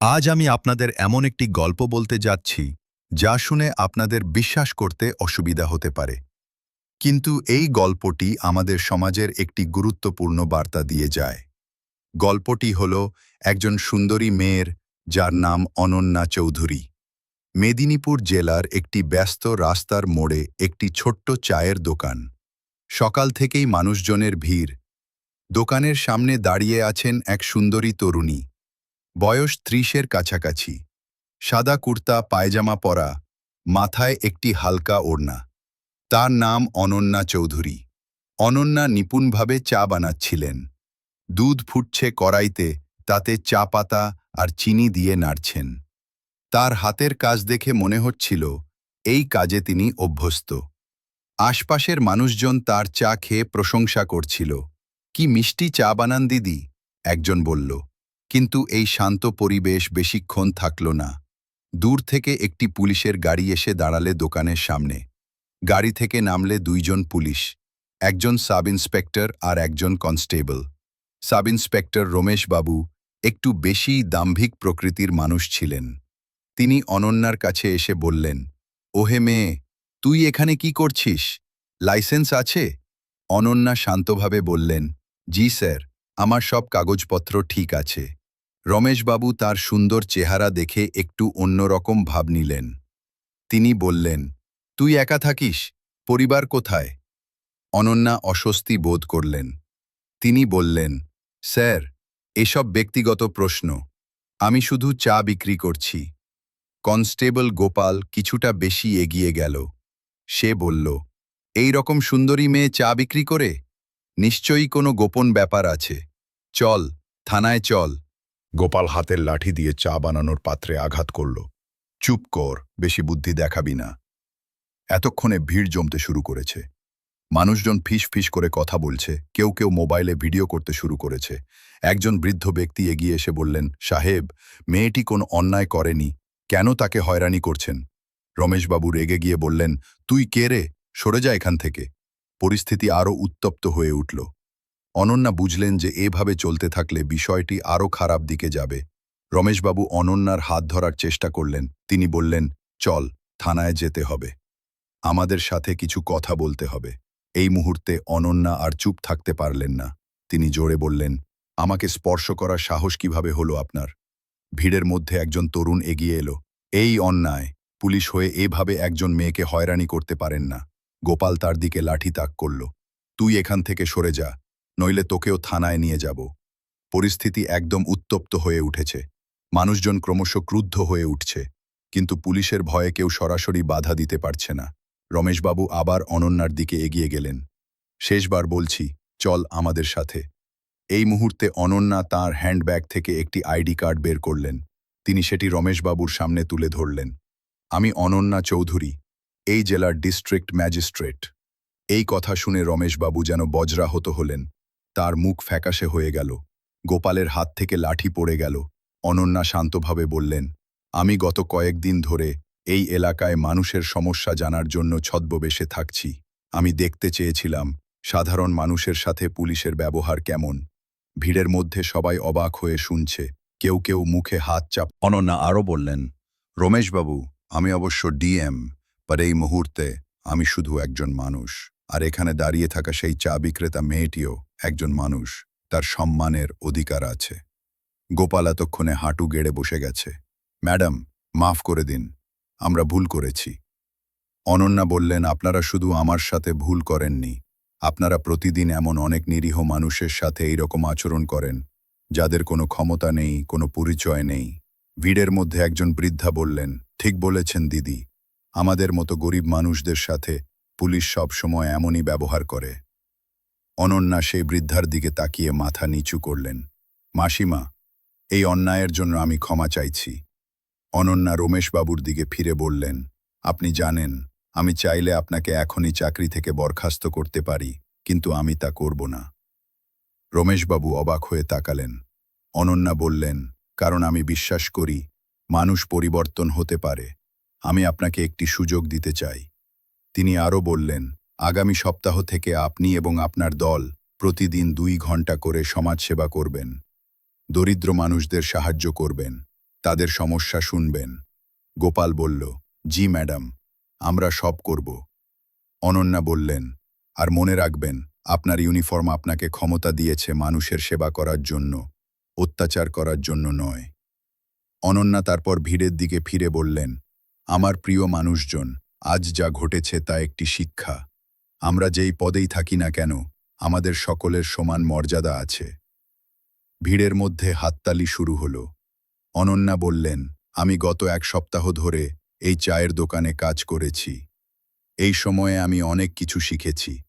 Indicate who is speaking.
Speaker 1: আজ আমি আপনাদের এমন একটি গল্প বলতে যাচ্ছি, যা শুনে আপনাদের বিশ্বাস করতে অসুবিধা হতে পারে। কিন্তু এই গল্পটি আমাদের সমাজের একটি গুরুত্বপূর্ণ বার্তা দিয়ে যায়। গল্পটি হল একজন সুন্দরী মেয়ের, যার নাম অনন্যা চৌধুরী। মেদিনীপুর জেলার একটি ব্যস্ত রাস্তার মোড়ে একটি ছোট্ট চায়ের দোকান। সকাল থেকেই মানুষজনের ভিড়। দোকানের সামনে দাঁড়িয়ে আছেন এক সুন্দরী তরুণী। বয়স ত্রিশের কাছাকাছি। সাদা কুর্তা, পায়জামা পরা, মাথায় একটি হালকা ওড়না। তার নাম অনন্যা চৌধুরী। অনন্যা নিপুণভাবে চা বানাচ্ছিলেন। দুধ ফুটছে কড়াইতে, তাতে চা পাতা আর চিনি দিয়ে নাড়ছেন। তার হাতের কাজ দেখে মনে হচ্ছিল, এই কাজে তিনি অভ্যস্ত। আশপাশের মানুষজন তার চা খেয়ে প্রশংসা করছিল। কি মিষ্টি চা বানান দিদি, একজন বলল। কিন্তু এই শান্ত পরিবেশ বেশিক্ষণ থাকল না। দূর থেকে একটি পুলিশের গাড়ি এসে দাঁড়ালে দোকানের সামনে। গাড়ি থেকে নামলে দুইজন পুলিশ, একজন সাব ইন্সপেক্টর আর একজন কনস্টেবল। সাব ইন্সপেক্টর রমেশবাবু একটু বেশি দাম্ভিক প্রকৃতির মানুষ ছিলেন। তিনি অনন্যার কাছে এসে বললেন, ওহে মেয়ে, তুই এখানে কি করছিস? লাইসেন্স আছে? অনন্যা শান্তভাবে বললেন, জি স্যার। আমার সব কাগজপত্র ঠিক আছে। রমেশবাবু তার সুন্দর চেহারা দেখে একটু অন্যরকম ভাব নিলেন। তিনি বললেন, তুই একা থাকিস? পরিবার কোথায়? অনন্যা অস্বস্তি বোধ করলেন। তিনি বললেন, স্যার, এসব ব্যক্তিগত প্রশ্ন। আমি শুধু চা বিক্রি করছি। কনস্টেবল গোপাল কিছুটা বেশি এগিয়ে গেল। সে বলল, এই রকম সুন্দরী মেয়ে চা বিক্রি করে? নিশ্চয়ই কোনো গোপন ব্যাপার আছে। চল, থানায় চল। গোপাল হাতের লাঠি দিয়ে চা বানানোর পাত্রে আঘাত করল। চুপ কর, বেশি বুদ্ধি দেখাবি না। এতক্ষণে ভিড় জমতে শুরু করেছে। মানুষজন ফিস ফিস করে কথা বলছে, কেউ কেউ মোবাইলে ভিডিও করতে শুরু করেছে। একজন বৃদ্ধ ব্যক্তি এগিয়ে এসে বললেন, সাহেব, মেয়েটি কোন অন্যায় করেনি, কেন তাকে হয়রানি করছেন? রমেশবাবু রেগে গিয়ে বললেন, তুই কে রে? সরে যা এখান থেকে। পরিস্থিতি আরও উত্তপ্ত হয়ে উঠল। অনন্যা বুঝলেন যে এভাবে চলতে থাকলে বিষয়টি আরও খারাপ দিকে যাবে। রমেশবাবু অনন্যার হাত ধরার চেষ্টা করলেন। তিনি বললেন, চল, থানায় যেতে হবে। আমাদের সাথে কিছু কথা বলতে হবে। এই মুহূর্তে অনন্যা আর চুপ থাকতে পারলেন না। তিনি জোরে বললেন, আমাকে স্পর্শ করার সাহস কীভাবে হলো আপনার? ভিড়ের মধ্যে একজন তরুণ এগিয়ে এলো। এই অন্যায়, পুলিশ হয়ে এভাবে একজন মেয়েকে হয়রানি করতে পারেন না। গোপাল তার দিকে লাঠি তাক করল, তুই এখান থেকে সরে যা, নইলে তোকেও থানায় নিয়ে যাব। পরিস্থিতি একদম উত্তপ্ত হয়ে উঠেছে। মানুষজন ক্রমশ ক্রুদ্ধ হয়ে উঠছে, কিন্তু পুলিশের ভয়ে কেউ সরাসরি বাধা দিতে পারছে না। রমেশবাবু আবার অনন্যার দিকে এগিয়ে গেলেন। শেষবার বলছি, চল আমাদের সাথে। এই মুহূর্তে অনন্যা তার হ্যান্ডব্যাগ থেকে একটি আইডি কার্ড বের করলেন। তিনি সেটি রমেশবাবুর সামনে তুলে ধরলেন। আমি অনন্যা চৌধুরী এই জেলার ডিস্ট্রিক্ট ম্যাজিস্ট্রেট। এই কথা শুনে রমেশবাবু যেন বজ্রাহত হলেন। তার মুখ ফ্যাকাশে হয়ে গেল। গোপালের হাত থেকে লাঠি পড়ে গেল। অনন্যা শান্তভাবে বললেন, আমি গত কয়েকদিন ধরে এই এলাকায় মানুষের সমস্যা জানার জন্য ছদ্মবেশে থাকছি। আমি দেখতে চেয়েছিলাম সাধারণ মানুষের সাথে পুলিশের ব্যবহার কেমন। ভিড়ের মধ্যে সবাই অবাক হয়ে শুনছে। কেউ কেউ মুখে হাত চাপ অনন্যা আরও বললেন, রমেশবাবু, আমি অবশ্য ডিএম। পর এই মুহূর্তে আমি শুধু একজন মানুষ, আর এখানে দাঁড়িয়ে থাকা সেই চা বিক্রেতা মেয়েটিও একজন মানুষ, তার সম্মানের অধিকার আছে। গোপাল এতক্ষণে হাঁটু গেড়ে বসে গেছে। ম্যাডাম, মাফ করে দিন, আমরা ভুল করেছি। অনন্যা বললেন, আপনারা শুধু আমার সাথে ভুল করেননি। আপনারা প্রতিদিন এমন অনেক নিরীহ মানুষের সাথে এই রকম আচরণ করেন, যাদের কোনো ক্ষমতা নেই, কোনো পরিচয় নেই। ভিড়ের মধ্যে একজন বৃদ্ধা বললেন, ঠিক বলেছেন দিদি আমাদের মতো গরিব মানুষদের সাথে পুলিশ সবসময় এমনই ব্যবহার করে। অনন্যা সেই বৃদ্ধার দিকে তাকিয়ে মাথা নিচু করলেন। মাসিমা, এই অন্যায়ের জন্য আমি ক্ষমা চাইছি। অনন্যা রমেশবাবুর দিকে ফিরে বললেন, আপনি জানেন, আমি চাইলে আপনাকে এখনই চাকরি থেকে বরখাস্ত করতে পারি, কিন্তু আমি তা করব না। রমেশবাবু অবাক হয়ে তাকালেন। অনন্যা বললেন, কারণ আমি বিশ্বাস করি, মানুষ পরিবর্তন হতে পারে। আমি আপনাকে একটি সুযোগ দিতে চাই। তিনি আরও বললেন, আগামী সপ্তাহ থেকে আপনি এবং আপনার দল প্রতিদিন দুই ঘণ্টা করে সমাজসেবা করবেন। দরিদ্র মানুষদের সাহায্য করবেন। তাদের সমস্যা শুনবেন। গোপাল বলল, জি, ম্যাডাম, আমরা সব করব। অনন্যা বললেন, আর মনে রাখবেন, আপনার ইউনিফর্ম আপনাকে ক্ষমতা দিয়েছে মানুষের সেবা করার জন্য, অত্যাচার করার জন্য নয়। অনন্যা তারপর ভিড়ের দিকে ফিরে বললেন আমার প্রিয় মানুষজন, আজ যা ঘটেছে তা একটি শিক্ষা। আমরা যেই পদেই থাকি না কেন, আমাদের সকলের সমান মর্যাদা আছে। ভিড়ের মধ্যে হাততালি শুরু হল। অনন্যা বললেন, আমি গত এক সপ্তাহ ধরে এই চায়ের দোকানে কাজ করেছি। এই সময়ে আমি অনেক কিছু শিখেছি।